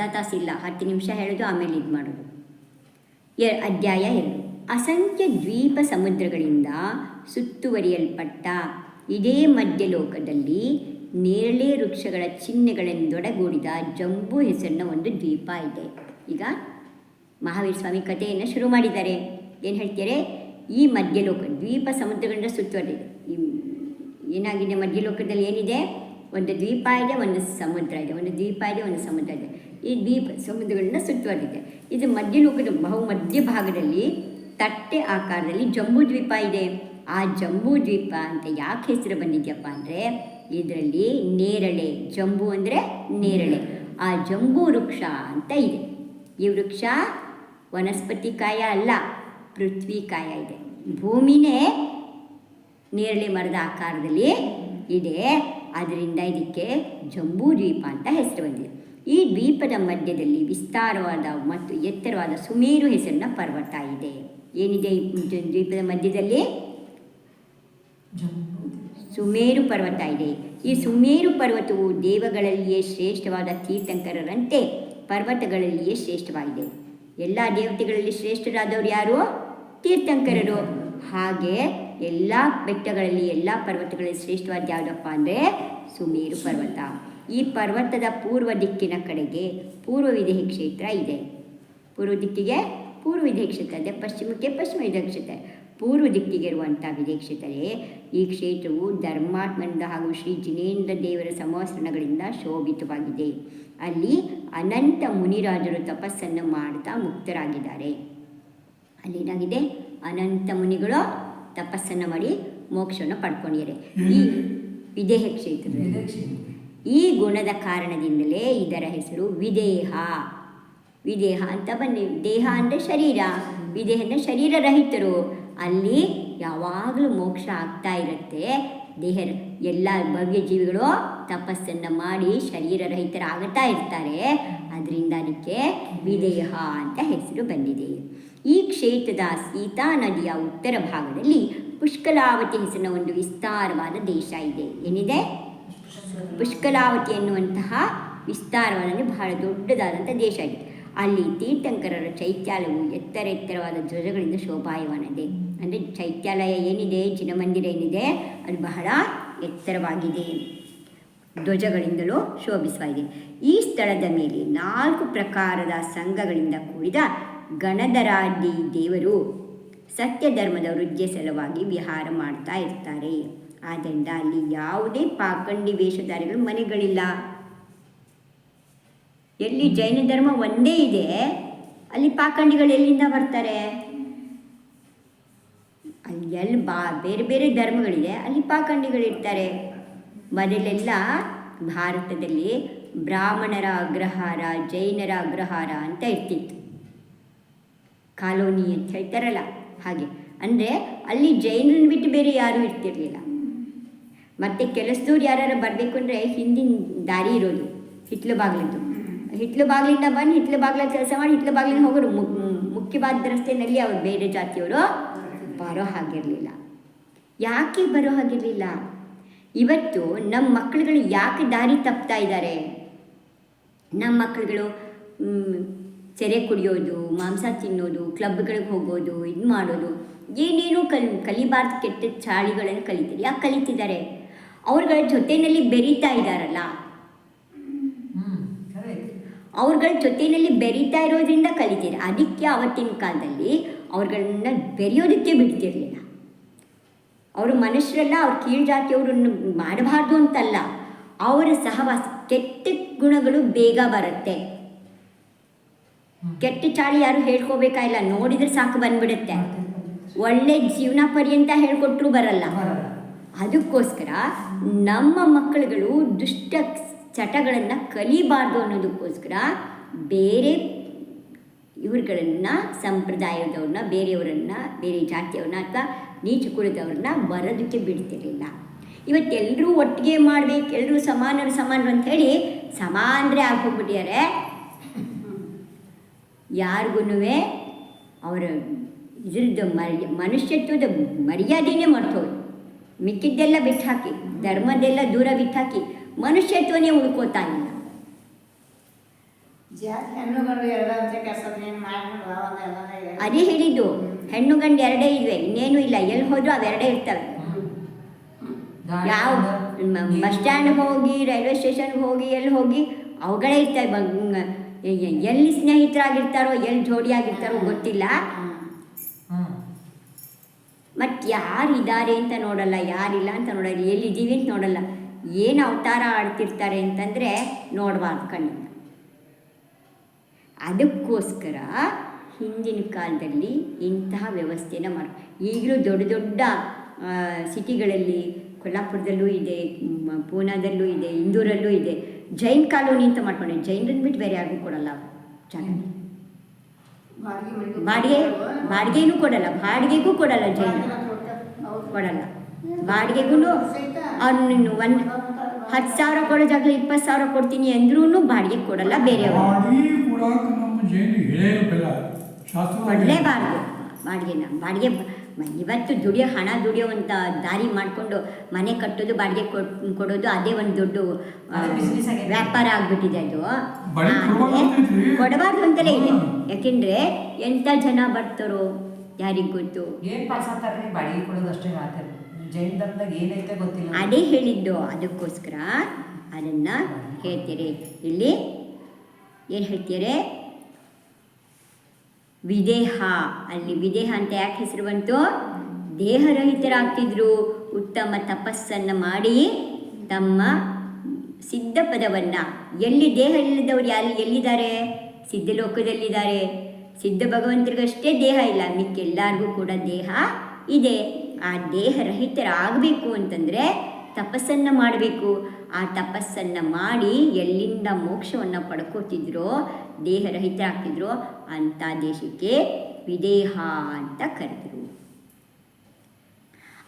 ಅರ್ಧ ತಾಸಿಲ್ಲ, ಹತ್ತು ನಿಮಿಷ ಹೇಳೋದು ಆಮೇಲೆ ಇದು ಮಾಡೋದು. ಅಧ್ಯಾಯ ಎರಡು ಅಸಂಖ್ಯ ದ್ವೀಪ ಸಮುದ್ರಗಳಿಂದ ಸುತ್ತುವರಿಯಲ್ಪಟ್ಟ ಇದೇ ಮಧ್ಯಲೋಕದಲ್ಲಿ ನೇರಳೆ ವೃಕ್ಷಗಳ ಚಿಹ್ನೆಗಳೆಂದೊಡಗೂಡಿದ ಜಂಬು ಹೆಸರಿನ ಒಂದು ದ್ವೀಪ ಇದೆ. ಈಗ ಮಹಾವೀರ ಸ್ವಾಮಿ ಕಥೆಯನ್ನು ಶುರು ಮಾಡಿದ್ದಾರೆ. ಏನು ಹೇಳ್ತಾರೆ? ಈ ಮಧ್ಯಲೋಕ, ದ್ವೀಪ ಸಮುದ್ರಗಳಿಂದ ಸುತ್ತುವರಿದೆ ಏನಾಗಿದೆ ಮಧ್ಯಲೋಕದಲ್ಲಿ ಏನಿದೆ? ಒಂದು ದ್ವೀಪ ಇದೆ, ಒಂದು ಸಮುದ್ರ ಇದೆ, ಒಂದು ದ್ವೀಪ ಇದೆ, ಒಂದು ಸಮುದ್ರ ಇದೆ. ಈ ದ್ವೀಪ ಸಮುದ್ರಗಳನ್ನ ಸುತ್ತುವರೆದಿದೆ. ಇದು ಮಧ್ಯಲೋಕದ ಬಹು ಮಧ್ಯಭಾಗದಲ್ಲಿ ತಟ್ಟೆ ಆಕಾರದಲ್ಲಿ ಜಂಬೂ ದ್ವೀಪ ಇದೆ. ಆ ಜಂಬೂ ದ್ವೀಪ ಅಂತ ಯಾಕೆ ಹೆಸರು ಬಂದಿದ್ಯಪ್ಪ ಅಂದರೆ ಇದರಲ್ಲಿ ನೇರಳೆ, ಜಂಬೂ ಅಂದರೆ ನೇರಳೆ. ಆ ಜಂಬೂ ವೃಕ್ಷ ಅಂತ ಇದೆ. ಈ ವೃಕ್ಷ ವನಸ್ಪತಿ ಕಾಯ ಅಲ್ಲ, ಪೃಥ್ವಿ ಕಾಯ ಇದೆ. ಭೂಮಿನೇ ನೇರಳೆ ಮರದ ಆಕಾರದಲ್ಲಿ ಇದೆ. ಅದರಿಂದ ಇದಕ್ಕೆ ಜಂಬೂ ದ್ವೀಪ ಅಂತ ಹೆಸರು ಬಂದಿದೆ. ಈ ದ್ವೀಪದ ಮಧ್ಯದಲ್ಲಿ ವಿಸ್ತಾರವಾದ ಮತ್ತು ಎತ್ತರವಾದ ಸುಮೇರು ಹೆಸರಿನ ಪರ್ವತ ಇದೆ. ಏನಿದೆ ದ್ವೀಪದ ಮಧ್ಯದಲ್ಲಿ? ಸುಮೇರು ಪರ್ವತ ಇದೆ. ಈ ಸುಮೇರು ಪರ್ವತವು ದೇವಗಳಲ್ಲಿಯೇ ಶ್ರೇಷ್ಠವಾದ ತೀರ್ಥಂಕರರಂತೆ ಪರ್ವತಗಳಲ್ಲಿಯೇ ಶ್ರೇಷ್ಠವಾಗಿದೆ. ಎಲ್ಲ ದೇವತೆಗಳಲ್ಲಿ ಶ್ರೇಷ್ಠರಾದವರು ಯಾರು? ತೀರ್ಥಂಕರರು. ಹಾಗೆ ಎಲ್ಲ ಬೆಟ್ಟಗಳಲ್ಲಿ, ಎಲ್ಲ ಪರ್ವತಗಳಲ್ಲಿ ಶ್ರೇಷ್ಠವಾದ ಯಾವುದಪ್ಪ ಅಂದರೆ ಸುಮೇರು ಪರ್ವತ. ಈ ಪರ್ವತದ ಪೂರ್ವ ದಿಕ್ಕಿನ ಕಡೆಗೆ ಪೂರ್ವ ವಿಧೇಯ ಕ್ಷೇತ್ರ ಇದೆ. ಪೂರ್ವ ದಿಕ್ಕಿಗೆ ಪೂರ್ವ ವಿಧೇಯ ಕ್ಷೇತ್ರ ಇದೆ ಪಶ್ಚಿಮಕ್ಕೆ ಪಶ್ಚಿಮ ವಿಧೇಯ ಕ್ಷೇತ್ರ. ಪೂರ್ವ ದಿಕ್ಕಿಗೆ ಇರುವಂಥ ವಿದೇಹಿ ಕ್ಷೇತ್ರವೇ ಈ ಕ್ಷೇತ್ರವು ಧರ್ಮಾತ್ಮನಿಂದ ಹಾಗೂ ಶ್ರೀ ಜಿನೇಂದ್ರ ದೇವರ ಸಮವಸ್ರಣಗಳಿಂದ ಶೋಭಿತವಾಗಿದೆ. ಅಲ್ಲಿ ಅನಂತ ಮುನಿರಾಜರು ತಪಸ್ಸನ್ನು ಮಾಡ್ತಾ ಮುಕ್ತರಾಗಿದ್ದಾರೆ. ಅಲ್ಲೇನಾಗಿದೆ? ಅನಂತ ಮುನಿಗಳು ತಪಸ್ಸನ್ನು ಮಾಡಿ ಮೋಕ್ಷವನ್ನು ಪಡ್ಕೊಂಡಿದ್ದಾರೆ. ಈ ವಿಧೇಯ ಕ್ಷೇತ್ರದಲ್ಲಿ. ಈ ಗುಣದ ಕಾರಣದಿಂದಲೇ ಇದರ ಹೆಸರು ವಿದೇಹ. ವಿದೇಹ ಅಂತ ಬನ್ನಿ. ದೇಹ ಅಂದರೆ ಶರೀರ. ವಿದೇಹ ಅಂದರೆ ಶರೀರರಹಿತರು ಅಲ್ಲಿ ಯಾವಾಗಲೂ ಮೋಕ್ಷ ಆಗ್ತಾ ಇರುತ್ತೆ. ದೇಹ ಎಲ್ಲ ಭವ್ಯ ಜೀವಿಗಳು ತಪಸ್ಸನ್ನು ಮಾಡಿ ಶರೀರ ರಹಿತರಾಗುತ್ತಾ ಇರ್ತಾರೆ. ಅದರಿಂದ ಅದಕ್ಕೆ ವಿದೇಹ ಅಂತ ಹೆಸರು ಬಂದಿದೆ. ಈ ಕ್ಷೇತ್ರದ ಸೀತಾ ನದಿಯ ಉತ್ತರ ಭಾಗದಲ್ಲಿ ಪುಷ್ಕಲಾವತಿ ಹೆಸರಿನ ಒಂದು ವಿಸ್ತಾರವಾದ ದೇಶ ಇದೆ. ಏನಿದೆ? ಪುಷ್ಕಲಾವತಿ ಎನ್ನುವಂತಹ ವಿಸ್ತಾರವಾದ ಬಹಳ ದೊಡ್ಡದಾದಂಥ ದೇಶ ಆಗಿದೆ. ಅಲ್ಲಿ ತೀರ್ಥಂಕರರ ಚೈತ್ಯಾಲಯವು ಎತ್ತರ ಎತ್ತರವಾದ ಧ್ವಜಗಳಿಂದ ಶೋಭಾಯವಾನದೆ ಅಂದರೆ ಚೈತ್ಯಾಲಯ ಏನಿದೆ ಜಿನಮಂದಿರ ಏನಿದೆ, ಅದು ಬಹಳ ಎತ್ತರವಾಗಿದೆ. ಧ್ವಜಗಳಿಂದಲೂ ಶೋಭಿಸುವಾಗಿದೆ. ಈ ಸ್ಥಳದ ಮೇಲೆ ನಾಲ್ಕು ಪ್ರಕಾರದ ಸಂಘಗಳಿಂದ ಕೂಡಿದ ಗಣಧರಾದಿ ದೇವರು ಸತ್ಯ ಧರ್ಮದ ವೃದ್ಧಿಯ ಸಲುವಾಗಿ ವಿಹಾರ ಮಾಡ್ತಾ ಇರ್ತಾರೆ. ಆದ್ದರಿಂದ ಅಲ್ಲಿ ಯಾವುದೇ ಪಾಖಂಡಿ ವೇಷಧಾರಿಗಳು ಮನೆಗಳಿಲ್ಲ. ಎಲ್ಲಿ ಜೈನ ಧರ್ಮ ಒಂದೇ ಇದೆ, ಅಲ್ಲಿ ಪಾಖಂಡಿಗಳು ಎಲ್ಲಿಂದ ಬರ್ತಾರೆ? ಅಲ್ಲಿ ಎಲ್ಲಿ ಬಾ, ಬೇರೆ ಬೇರೆ ಧರ್ಮಗಳಿದೆ, ಅಲ್ಲಿ ಪಾಖಂಡಿಗಳಿರ್ತಾರೆ ಮೊದಲೆಲ್ಲ ಭಾರತದಲ್ಲಿ ಬ್ರಾಹ್ಮಣರ ಅಗ್ರಹಾರ, ಜೈನರ ಅಗ್ರಹಾರ ಅಂತ ಇರ್ತಿತ್ತು. ಕಾಲೋನಿ ಅಂತ ಹೇಳ್ತಾರಲ್ಲ, ಹಾಗೆ. ಅಂದರೆ ಅಲ್ಲಿ ಜೈನನ್ನು ಬಿಟ್ಟು ಬೇರೆ ಯಾರೂ ಇರ್ತಿರ್ಲಿಲ್ಲ. ಮತ್ತು ಕೆಲಸದವ್ರು ಯಾರು ಬರಬೇಕು ಅಂದರೆ ಹಿಂದಿನ ದಾರಿ ಇರೋದು ಹಿತ್ಲು ಬಾಗಿಲಿದ್ದು. ಹಿತ್ಲು ಬಾಗಿಲಿಂದ ಬಂದು ಹಿತ್ಲು ಬಾಗಿಲ ಕೆಲಸ ಮಾಡಿ ಹಿತ್ಲು ಬಾಗಿಲಿಂದ ಹೋಗೋರು ಮುಖ್ಯವಾದ ರಸ್ತೆಯಲ್ಲಿ ಅವ್ರು ಬೇರೆ ಜಾತಿಯವರು ಬರೋ ಹಾಗಿರಲಿಲ್ಲ. ಯಾಕೆ ಬರೋ ಹಾಗಿರಲಿಲ್ಲ? ಇವತ್ತು ನಮ್ಮ ಮಕ್ಕಳುಗಳು ಯಾಕೆ ದಾರಿ ತಪ್ತಾ ಇದ್ದಾರೆ ನಮ್ಮ ಮಕ್ಕಳುಗಳು ಸೆರೆ ಕುಡಿಯೋದು ಮಾಂಸ ತಿನ್ನೋದು ಕ್ಲಬ್ಗಳಿಗೆ ಹೋಗೋದು ಇದು ಮಾಡೋದು ಏನೇನೋ ಕಲ್ ಕಲಿಬಾರ್ದು ಕೆಟ್ಟ ಚಾಳಿಗಳನ್ನು ಕಲಿತಾರೆ. ಯಾಕೆ ಕಲಿತಿದ್ದಾರೆ? ಅವ್ರಗಳ ಜೊತೆಯಲ್ಲಿ ಬೆರೀತಾ ಇದ್ದಾರಲ್ಲ ಅವ್ರಗಳ ಜೊತೆಯಲ್ಲಿ ಬೆರೀತಾ ಇರೋದ್ರಿಂದ ಕಲಿತೀರ? ಅದಕ್ಕೆ ಅವತ್ತಿನ ಕಾಲದಲ್ಲಿ ಅವ್ರಗಳನ್ನ ಬೆರೆಯೋದಕ್ಕೆ ಬಿಡ್ತಿರ್ಲಿಲ್ಲ. ಅವರು ಮನುಷ್ಯರೆಲ್ಲ ಅವ್ರ ಕೀಳು ಜಾತಿಯವ್ರನ್ನ ಮಾಡಬಾರ್ದು ಅಂತಲ್ಲ. ಅವರ ಸಹವಾಸ ಕೆಟ್ಟ ಗುಣಗಳು ಬೇಗ ಬರುತ್ತೆ. ಕೆಟ್ಟ ಚಾಳಿ ಯಾರು ಹೇಳ್ಕೋಬೇಕಾಗಿಲ್ಲ ನೋಡಿದ್ರೆ ಸಾಕು ಬಂದ್ಬಿಡುತ್ತೆ. ಒಳ್ಳೆ ಜೀವನ ಪರ್ಯಂತ ಹೇಳ್ಕೊಟ್ರು ಬರಲ್ಲ. ಅದಕ್ಕೋಸ್ಕರ ನಮ್ಮ ಮಕ್ಕಳುಗಳು ದುಷ್ಟ ಚಟಗಳನ್ನು ಕಲಿಬಾರ್ದು ಅನ್ನೋದಕ್ಕೋಸ್ಕರ ಬೇರೆ ಇವ್ರುಗಳನ್ನು, ಸಂಪ್ರದಾಯದವ್ರನ್ನ, ಬೇರೆಯವರನ್ನು, ಬೇರೆ ಜಾತಿಯವ್ರನ್ನ ಅಥವಾ ನೀಚ ಕುಲದವ್ರನ್ನ ಬರೋದಕ್ಕೆ ಬಿಡ್ತಿರಲಿಲ್ಲ. ಇವತ್ತೆಲ್ಲರೂ ಒಟ್ಟಿಗೆ ಮಾಡ್ಬೇಕು ಎಲ್ಲರೂ ಸಮಾನರು ಸಮಾನರು ಅಂತ ಹೇಳಿ ಸಮಾನರೇ ಆಗೋಗ್ಬಿಟ್ಟಿದ್ದಾರೆ ಯಾರಿಗೂ ಅವರ ಇದ್ರದ್ದು ಮರ್ಯ, ಮನುಷ್ಯತ್ವದ ಮರ್ಯಾದೆನೇ ಮಾಡ್ತವ್ರು ಮಿಕ್ಕಿದ್ದೆಲ್ಲ ಬಿಟ್ಟು ಹಾಕಿ ಧರ್ಮದೆಲ್ಲ ದೂರ ಬಿಟ್ಟು ಹಾಕಿ ಮನುಷ್ಯತ್ವನೇ ಉಳ್ಕೋತಾ ಇಲ್ಲ ಜಾತಿ ಹೆಣ್ಣು ಅಂತ ಕೆಸರು ಮಾಡ್ಕೊಂಡು ಅವಾಗ ಎಲ್ಲ ಅದೇ ಹೇಳಿದ್ದು ಹೆಣ್ಣು ಗಂಡು ಎರಡೇ ಇವೆ ಇನ್ನೇನು ಇಲ್ಲ ಎಲ್ಲಿ ಹೋದ್ರು ಅವೆರಡೇ ಇರ್ತವೆ. ಯಾವ ಬಸ್ ಸ್ಟ್ಯಾಂಡ್ ಹೋಗಿ ರೈಲ್ವೆ ಸ್ಟೇಷನ್ಗೆ ಹೋಗಿ ಎಲ್ಲಿ ಹೋಗಿ ಅವುಗಳೇ ಇರ್ತವೆ. ಎಲ್ಲಿ ಸ್ನೇಹಿತರಾಗಿರ್ತಾರೋ ಎಲ್ಲಿ ಜೋಡಿಯಾಗಿರ್ತಾರೋ ಗೊತ್ತಿಲ್ಲ. ಮತ್ತು ಯಾರು ಇದ್ದಾರೆ ಅಂತ ನೋಡಲ್ಲ ಯಾರಿಲ್ಲ ಅಂತ ನೋಡಲ್ಲ ಎಲ್ಲಿದ್ದೀವಿ ಅಂತ ನೋಡಲ್ಲ. ಏನು ಅವತಾರ ಆಡ್ತಿರ್ತಾರೆ ಅಂತಂದರೆ ನೋಡಬಾರ್ದು ಕಣ್ಣಿಂದ ಅದಕ್ಕೋಸ್ಕರ ಹಿಂದಿನ ಕಾಲದಲ್ಲಿ ಇಂತಹ ವ್ಯವಸ್ಥೆನ ಮಾಡಿ ಈಗಲೂ ದೊಡ್ಡ ದೊಡ್ಡ ಸಿಟಿಗಳಲ್ಲಿ ಕೊಲ್ಲಾಪುರದಲ್ಲೂ ಇದೆ ಪೂನಾದಲ್ಲೂ ಇದೆ ಇಂದೂರಲ್ಲೂ ಇದೆ. ಜೈನ್ ಕಾಲೋನಿ ಅಂತ ಮಾಡ್ಕೊಂಡೆ ಜೈನ್ರನ್ನ ಬಿಟ್ಟು ಬೇರೆ ಯಾರಿಗೂ ಕೊಡಲ್ಲ ಚೆನ್ನಾಗಿ ಬಾಡಿಗೆ ಬಾಡಿಗೆನೂ ಕೊಡಲ್ಲ ಬಾಡಿಗೆಗೂ ಕೊಡಲ್ಲ ಜೈನರು ಕೊಡಲ್ಲ. ಬಾಡಿಗೆಗೂ ಅವ್ನು ಒಂದು ಹತ್ತು ಸಾವಿರ ಕೊಡೋ ಜಾಗ ಇಪ್ಪತ್ತು ಸಾವಿರ ಕೊಡ್ತೀನಿ ಅಂದ್ರೂ ಬಾಡಿಗೆ ಕೊಡಲ್ಲ ಬೇರೆಯವರು. ಕೊಡಲೇಬಾರ್ದು ಬಾಡಿಗೆನ ಬಾಡಿಗೆ. ಇವತ್ತು ದುಡಿಯೋ ಹಣ ದುಡಿಯೋವಂಥ ದಾರಿ ಮಾಡಿಕೊಂಡು ಮನೆ ಕಟ್ಟೋದು ಬಾಡಿಗೆ ಕೊಡೋದು ಅದೇ ಒಂದು ದೊಡ್ಡ. ವ್ಯಾಪಾರ ಆಗ್ಬಿಟ್ಟಿದೆ ಅದು. ಕೊಡ್ಬಾರ್ದು ಅಂತಲೇ ಇದೆ. ಯಾಕೆಂದರೆ ಎಂಥ ಜನ ಬರ್ತಾರೋ ಯಾರಿಗೆ ಗೊತ್ತು ಏನ್ ಪಾಸ್ ಆಗ್ತಾರೆ ಬಾಡಿಗೆ ಕೊಡೋದು ಅಷ್ಟೇ ಮಾತಾಡ ಜೈನ್ ಧರ್ಮದಾಗ ಏನೈತೆ ಗೊತ್ತಿಲ್ಲ. ಅದೇ ಹೇಳಿದ್ದು. ಅದಕ್ಕೋಸ್ಕರ ಅದನ್ನು ಹೇಳ್ತೀರಿ. ಇಲ್ಲಿ ಏನು ಹೇಳ್ತೀರಿ? ವಿದೇಹ. ಅಲ್ಲಿ ವಿದೇಹ ಅಂತ ಯಾಕೆ ಹೆಸರು ಬಂತು? ದೇಹರಹಿತರಾಗ್ತಿದ್ರು. ಉತ್ತಮ ತಪಸ್ಸನ್ನು ಮಾಡಿ ತಮ್ಮ ಸಿದ್ಧ ಪದವನ್ನು. ಎಲ್ಲಿ ದೇಹ ಇಲ್ಲದವ್ರು ಯಾರು ಎಲ್ಲಿದ್ದಾರೆ? ಸಿದ್ಧಲೋಕದಲ್ಲಿದ್ದಾರೆ. ಸಿದ್ಧ ಭಗವಂತರಿಗಷ್ಟೇ ದೇಹ ಇಲ್ಲ. ಮಿಕ್ಕೆಲ್ಲರಿಗೂ ಕೂಡ ದೇಹ ಇದೆ. ಆ ದೇಹರಹಿತರಾಗಬೇಕು ಅಂತಂದರೆ ತಪಸ್ಸನ್ನು ಮಾಡಬೇಕು. ಆ ತಪಸ್ಸನ್ನು ಮಾಡಿ ಎಲ್ಲಿಂದ ಮೋಕ್ಷವನ್ನು ಪಡ್ಕೋತಿದ್ರೋ ದೇಹರಹಿತರಾಗ್ತಿದ್ರೋ ಅಂಥ ದೇಶಕ್ಕೆ ವಿದೇಹ ಅಂತ ಕರೆದರು.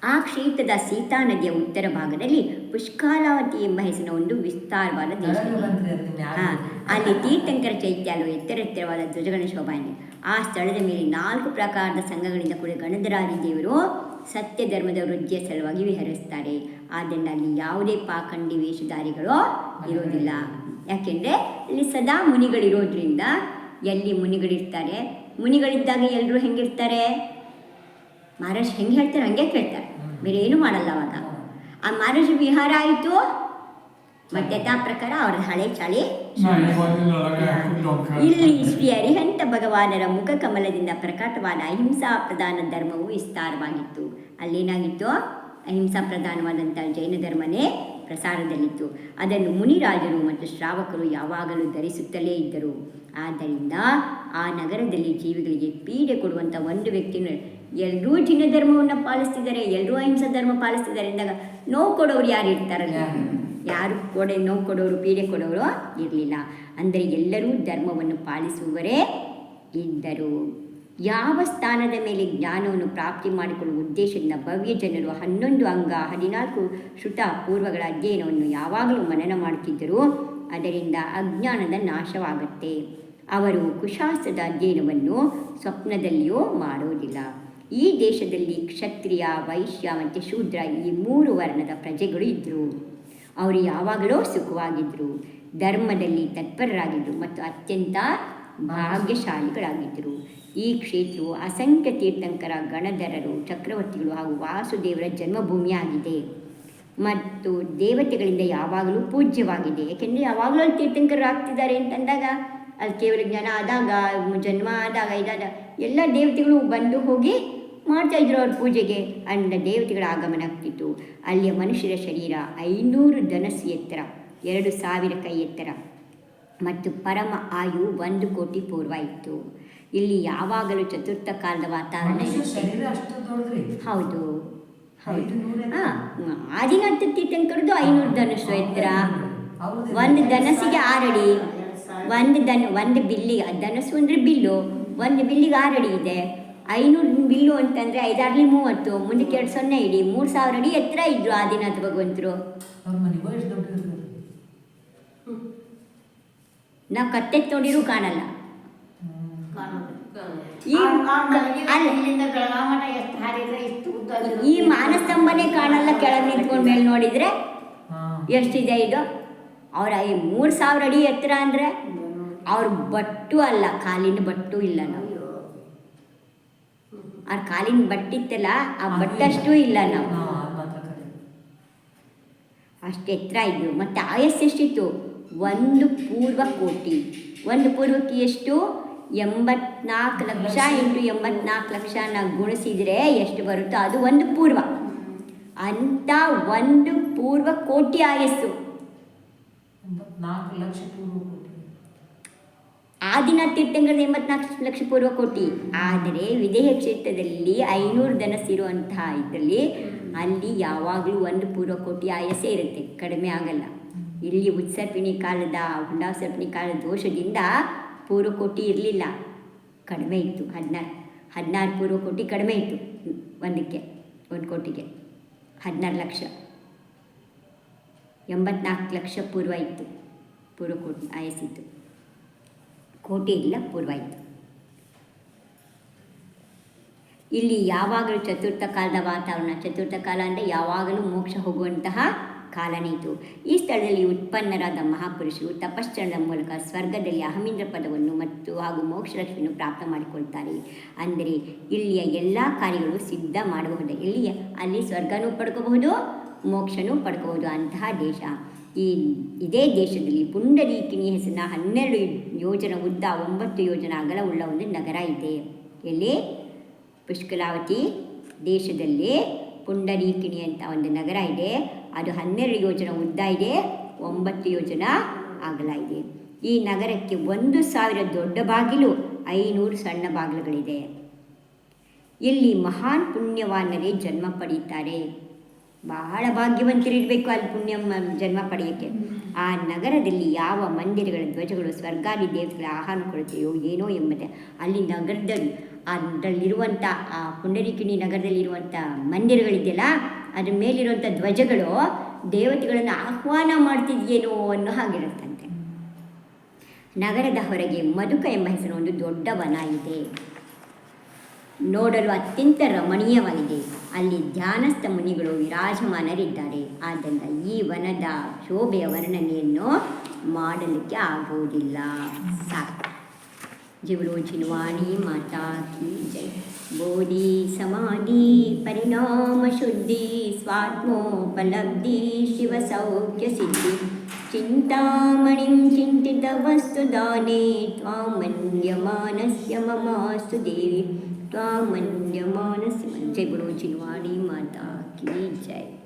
ಆ ಕ್ಷೇತ್ರದ ಸೀತಾ ನದಿಯ ಉತ್ತರ ಭಾಗದಲ್ಲಿ ಪುಷ್ಕಾಲಾವತಿ ಎಂಬ ಹೆಸರಿನ ಒಂದು ವಿಸ್ತಾರವಾದ ದೇಶ ಅಲ್ಲಿ ತೀರ್ಥಂಕರ ಚೈತ್ಯಾಲು ಎತ್ತರ ಎತ್ತರವಾದ ಧ್ವಜಗಣ ಶೋಭಾನೆ ಆ ಸ್ಥಳದ ಮೇಲೆ ನಾಲ್ಕು ಪ್ರಕಾರದ ಸಂಘಗಳಿಂದ ಕೂಡ ಗಣಧರಾದಿ ದೇವರು ಸತ್ಯ ಧರ್ಮದ ವೃದ್ಧಿಯ ಸಲುವಾಗಿ ವಿಹರಿಸ್ತಾರೆ. ಆದ್ದರಿಂದ ಅಲ್ಲಿ ಯಾವುದೇ ಪಾಖಂಡಿ ವೇಷಧಾರಿಗಳು ಇರೋದಿಲ್ಲ. ಯಾಕೆಂದರೆ ಇಲ್ಲಿ ಸದಾ ಮುನಿಗಳಿರೋದ್ರಿಂದ ಎಲ್ಲಿ ಮುನಿಗಳಿರ್ತಾರೆ, ಮುನಿಗಳಿದ್ದಾಗ ಎಲ್ಲರೂ ಹೆಂಗಿರ್ತಾರೆ? ಮಹಾರಾಜ್ ಹೆಂಗೆ ಹೇಳ್ತಾರೆ ಹಂಗೆ ಕೇಳ್ತಾರೆ. ಬೇರೆ ಏನು ಮಾಡಲ್ಲ ಅವಾಗ. ಆ ಮಹಾರಾಜ ವಿಹಾರ ಆಯಿತು. ಮತ್ತೆ ಪ್ರಕಾರ ಅವ್ರ ಹಳೆ ಚಾಳಿ ಇಲ್ಲಿ ಶ್ರೀ ಅರಿಹಂತ ಭಗವಾನರ ಮುಖ ಕಮಲದಿಂದ ಪ್ರಕಟವಾದ ಅಹಿಂಸಾ ಪ್ರಧಾನ ಧರ್ಮವು ವಿಸ್ತಾರವಾಗಿತ್ತು ಅಲ್ಲೇನಾಗಿತ್ತು ಅಹಿಂಸಾ ಪ್ರಧಾನವಾದಂಥ ಜೈನ ಧರ್ಮನೇ ಪ್ರಸಾರದಲ್ಲಿತ್ತು ಅದನ್ನು ಮುನಿರಾಜರು ಮತ್ತು ಶ್ರಾವಕರು ಯಾವಾಗಲೂ ಧರಿಸುತ್ತಲೇ ಇದ್ದರು ಆದ್ದರಿಂದ ಆ ನಗರದಲ್ಲಿ ಜೀವಿಗಳಿಗೆ ಪೀಡೆ ಕೊಡುವಂಥ ಒಂದು ವ್ಯಕ್ತಿ ಎಲ್ಲರೂ ಜಿನ ಧರ್ಮವನ್ನು ಪಾಲಿಸ್ತಿದ್ದಾರೆ ಎಲ್ಲರೂ ಅಹಿಂಸಾ ಧರ್ಮ ಪಾಲಿಸ್ತಿದ್ದಾರೆ ಅಂದಾಗ ನೋವು ಕೊಡೋರು ಯಾರು ಇರ್ತಾರಲ್ಲ ಯಾರು? ಕೊಡೆ ನೋವು ಕೊಡೋರು ಪೀಡೆ ಕೊಡೋರು ಇರಲಿಲ್ಲ. ಅಂದರೆ ಎಲ್ಲರೂ ಧರ್ಮವನ್ನು ಪಾಲಿಸುವವರೇ ಇದ್ದರು. ಯಾವ ಸ್ಥಾನದ ಮೇಲೆ ಜ್ಞಾನವನ್ನು ಪ್ರಾಪ್ತಿ ಮಾಡಿಕೊಳ್ಳುವ ಉದ್ದೇಶದಿಂದ ಭವ್ಯ ಜನರು ಹನ್ನೊಂದು ಅಂಗ ಹದಿನಾಲ್ಕು ಶ್ರುತ ಪೂರ್ವಗಳ ಅಧ್ಯಯನವನ್ನು ಯಾವಾಗಲೂ ಮನನ ಮಾಡುತ್ತಿದ್ದರು, ಅದರಿಂದ ಅಜ್ಞಾನದ ನಾಶವಾಗುತ್ತೆ. ಅವರು ಕುಶಾಸ್ತ್ರದ ಅಧ್ಯಯನವನ್ನು ಸ್ವಪ್ನದಲ್ಲಿಯೂ ಮಾಡೋದಿಲ್ಲ. ಈ ದೇಶದಲ್ಲಿ ಕ್ಷತ್ರಿಯ, ವೈಶ್ಯ ಮತ್ತು ಶೂದ್ರ ಈ ಮೂರು ವರ್ಣದ ಪ್ರಜೆಗಳು ಇದ್ದರು ಅವರು ಯಾವಾಗಲೂ ಸುಖವಾಗಿದ್ದರು ಧರ್ಮದಲ್ಲಿ ತತ್ಪರರಾಗಿದ್ದರು ಮತ್ತು ಅತ್ಯಂತ ಭಾಗ್ಯಶಾಲಿಗಳಾಗಿದ್ದರು ಈ ಕ್ಷೇತ್ರವು ಅಸಂಖ್ಯ ತೀರ್ಥಂಕರ, ಗಣಧರರು, ಚಕ್ರವರ್ತಿಗಳು ಹಾಗೂ ವಾಸುದೇವರ ಜನ್ಮಭೂಮಿಯಾಗಿದೆ. ಮತ್ತು ದೇವತೆಗಳಿಂದ ಯಾವಾಗಲೂ ಪೂಜ್ಯವಾಗಿದೆ. ಯಾಕೆಂದರೆ ಯಾವಾಗಲೂ ಅಲ್ಲಿ ತೀರ್ಥಂಕರರು ಆಗ್ತಿದ್ದಾರೆ ಅಂತಂದಾಗ ಅಲ್ಲಿ ಕೇವಲ ಜ್ಞಾನ ಆದಾಗ, ಜನ್ಮ ಆದಾಗ, ಇದಾದ ಎಲ್ಲ ದೇವತೆಗಳು ಬಂದು ಹೋಗಿ ಮಾಡ್ತಾ ಇದ್ರು ಅವ್ರ ಪೂಜೆಗೆ. ಅಂದ ದೇವತೆಗಳ ಆಗಮನ ಆಗ್ತಿತ್ತು. ಅಲ್ಲಿಯ ಮನುಷ್ಯರ ಶರೀರ ಐನೂರು ಧನಸ್ಸು ಎತ್ತರ ಎರಡು ಸಾವಿರ ಕೈ ಎತ್ತರ ಮತ್ತು ಪರಮ ಆಯು ಒಂದು ಕೋಟಿ ಪೂರ್ವ ಇತ್ತು. ಇಲ್ಲಿ ಯಾವಾಗಲೂ ಚತುರ್ಥ ಕಾಲದ ವಾತಾವರಣ ಇರುತ್ತೆ ಹೌದು. ಹೌದು. ಆದಿನ ತೀರ್ಥಂಕರದ್ದು ಐನೂರು ಧನಸ್ಸು ಎತ್ತರ. ಒಂದು ಧನಸ್ಸಿಗೆ ಆರಡಿ ಒಂದು ದನ ಒಂದು ಬಿಲ್ಲಿಗೆ ಧನಸ್ಸು ಅಂದರೆ ಬಿಲ್ಲು. ಒಂದು ಬಿಲ್ಲಿಗೆ ಆರಡಿ ಇದೆ. ಐನೂರು ಬಿಲ್ಲು ಅಂತಂದರೆ ಐದಾರ್ಲಿ ಮೂವತ್ತು ಮುಂದಕ್ಕೆ ಎರಡು ಸೊನ್ನೆ ಇಡಿ ಮೂರು ಸಾವಿರ ಅಡಿ ಎತ್ತರ ಇದ್ರು ಆದಿನಾಥ ಭಗವಂತರು. ನಾವು ಕತ್ತೆ ನೋಡಿರೂ ಕಾಣಲ್ಲ. ಈ ಮಾನಸ್ತಂಭನೇ ಕಾಣಲ್ಲ ಕೆಳಗೆ ನಿಂತ್ಕೊಂಡ ಮೇಲೆ ನೋಡಿದ್ರೆ ಎಷ್ಟಿದೆ ಇದು? ಅವ್ರ ಈ ಮೂರು ಸಾವಿರ ಅಡಿ ಎತ್ತರ ಅಂದರೆ ಅವ್ರ ಬಟ್ಟು ಅಲ್ಲ ಕಾಲಿನ ಬಟ್ಟು ಇಲ್ಲ ನಾವು. ಅವ್ರ ಕಾಲಿನ ಬಟ್ಟಿತ್ತಲ್ಲ ಆ ಬಟ್ಟಷ್ಟು ಇಲ್ಲ ನಾವು. ಅಷ್ಟು ಎತ್ತರ ಇದ್ವು. ಮತ್ತು ಆಯಸ್ಸು ಎಷ್ಟಿತ್ತು? ಒಂದು ಪೂರ್ವ ಕೋಟಿ. ಒಂದು ಪೂರ್ವಕ್ಕೆ ಎಷ್ಟು? ಎಂಬತ್ನಾಲ್ಕು ಲಕ್ಷ ಇಂಟು ಎಂಬತ್ನಾಲ್ಕು ಲಕ್ಷ ನಾವು ಗುಣಿಸಿದರೆ ಎಷ್ಟು ಬರುತ್ತೋ ಅದು ಒಂದು ಪೂರ್ವ. ಅಂಥ ಒಂದು ಪೂರ್ವ ಕೋಟಿ ಆಯಸ್ಸು. ಲಕ್ಷ ಪೂರ್ವ ಕೋಟಿ. ಆ ದಿನ ತೀರ್ಥಂಕರದ ಎಂಬತ್ನಾಲ್ಕು ಲಕ್ಷ ಪೂರ್ವ ಕೋಟಿ ಆದರೆ ವಿಧೇಯ ಕ್ಷೇತ್ರದಲ್ಲಿ ಐನೂರು ಧನಸ್ಸಿರುವಂತಹ ಇದರಲ್ಲಿ ಅಲ್ಲಿ ಯಾವಾಗಲೂ ಒಂದು ಪೂರ್ವ ಕೋಟಿ ಆಯಸ್ಸೇ ಇರುತ್ತೆ. ಕಡಿಮೆ ಆಗಲ್ಲ. ಇಲ್ಲಿ ಉತ್ಸರ್ಪಿಣಿ ಕಾಲದ ಹುಂಡಾಸರ್ಪಿಣಿ ಕಾಲದ ದೋಷದಿಂದ ಪೂರ್ವ ಕೋಟಿ ಇರಲಿಲ್ಲ. ಕಡಿಮೆ ಇತ್ತು. ಹದಿನಾರು ಹದಿನಾರು ಪೂರ್ವ ಕೋಟಿ ಕಡಿಮೆ ಇತ್ತು. ಒಂದಕ್ಕೆ, ಒಂದು ಕೋಟಿಗೆ. ಹದಿನಾರು ಲಕ್ಷ. ಎಂಬತ್ನಾಲ್ಕು ಲಕ್ಷ ಪೂರ್ವ ಇತ್ತು. ಪೂರ್ವ ಕೋಟಿ ಆಯಸ್ಸಿತ್ತು. ಕೋಟಿ ಇಲ್ಲ ಪೂರ್ವ ಇತ್ತು ಇಲ್ಲಿ ಯಾವಾಗಲೂ ಚತುರ್ಥ ಕಾಲದ ವಾತಾವರಣ, ಚತುರ್ಥ ಕಾಲ ಅಂದರೆ ಯಾವಾಗಲೂ ಮೋಕ್ಷ ಹೋಗುವಂತಹ ಕಾಲನೇ ಇತ್ತು ಈ ಸ್ಥಳದಲ್ಲಿ ಉತ್ಪನ್ನರಾದ ಮಹಾಪುರುಷರು ತಪಶ್ಚರಣದ ಮೂಲಕ ಸ್ವರ್ಗದಲ್ಲಿ ಅಹಮಿಂದ್ರ ಪದವನ್ನು ಮತ್ತು ಹಾಗೂ ಮೋಕ್ಷಲಕ್ಷ್ಮಿಯನ್ನು ಪ್ರಾಪ್ತ ಮಾಡಿಕೊಳ್ತಾರೆ. ಅಂದರೆ ಇಲ್ಲಿಯ ಎಲ್ಲ ಕಾರ್ಯಗಳು ಸಿದ್ಧ ಮಾಡಬಹುದು ಇಲ್ಲಿಯ ಅಲ್ಲಿ ಸ್ವರ್ಗನೂ ಪಡ್ಕೋಬಹುದು, ಮೋಕ್ಷನೂ ಪಡ್ಕೋಬಹುದು ಅಂತಹ ದೇಶ. ಈ ಇದೇ ದೇಶದಲ್ಲಿ ಪುಂಡರೀಕಿಣಿ ಹೆಸರಿನ ಹನ್ನೆರಡು ಯೋಜನ ಉದ್ದ ಒಂಬತ್ತು ಯೋಜನ ಉಳ್ಳ ಒಂದು ನಗರ ಇದೆ. ಎಲ್ಲಿ? ಪುಷ್ಕಲಾವತಿ ದೇಶದಲ್ಲಿ ಪುಂಡರೀಕಿಣಿ ಅಂತ ಒಂದು ನಗರ ಇದೆ. ಅದು ಹನ್ನೆರಡು ಯೋಜನ ಉದ್ದ ಇದೆ, ಒಂಬತ್ತು ಯೋಜನ ಅಗಲ ಇದೆ. ಈ ನಗರಕ್ಕೆ ಒಂದು ಸಾವಿರ ದೊಡ್ಡ ಬಾಗಿಲು, ಐನೂರು ಸಣ್ಣ ಬಾಗಿಲುಗಳಿದೆ. ಇಲ್ಲಿ ಮಹಾನ್ ಪುಣ್ಯವಾನರೇ ಜನ್ಮ ಪಡೀತಾರೆ. ಬಹಳ ಭಾಗ್ಯವಂತರಿರಬೇಕು ಅಲ್ಲಿ ಪುಣ್ಯ ಜನ್ಮ ಪಡೆಯೋಕ್ಕೆ. ಆ ನಗರದಲ್ಲಿ ಯಾವ ಮಂದಿರಗಳ ಧ್ವಜಗಳು ಸ್ವರ್ಗಾದಿ ದೇವತೆಗಳ ಆಹಾರ ಕೊಡುತ್ತೆಯೋ ಏನೋ ಎಂಬುದೇ ಅಲ್ಲಿ ನಗರದಲ್ಲಿ, ಅದರಲ್ಲಿರುವಂಥ ಆ ಪುಂಡರಿಕಿಣಿ ನಗರದಲ್ಲಿರುವಂಥ ಮಂದಿರಗಳಿದೆಯಲ್ಲ, ಅದ್ರ ಮೇಲಿರುವಂಥ ಧ್ವಜಗಳು ದೇವತೆಗಳನ್ನು ಆಹ್ವಾನ ಮಾಡ್ತಿದೆಯೇನೋ ಅನ್ನೋ ಹಾಗಿರುತ್ತಂತೆ ನಗರದ ಹೊರಗೆ ಮಧುಕ ಎಂಬ ಹೆಸರು ಒಂದು ದೊಡ್ಡ ವನ ಇದೆ. ನೋಡಲು ಅತ್ಯಂತ ರಮಣೀಯವಾಗಿದೆ. ಅಲ್ಲಿ ಧ್ಯಾನಸ್ಥ ಮುನಿಗಳು ವಿರಾಜಮಾನರಿದ್ದಾರೆ ಆದ್ದರಿಂದ ಈ ವನದ ಶೋಭೆಯ ವರ್ಣನೆಯನ್ನು ಮಾಡಲಿಕ್ಕೆ ಆಗುವುದಿಲ್ಲ ಸಾಕು जीवरो जिनवाणी माता की जय बोधि समाधि परिणाम शुद्धि स्वात्मोपलब्धि शिव सौख्य सिद्धि चिन्तामणिं चिन्तितवस्तुदाने त्वामन्यमानस्य ममास्तु देवी સુદામન્ય માનસ જય બોલો જીવાણી माता की જય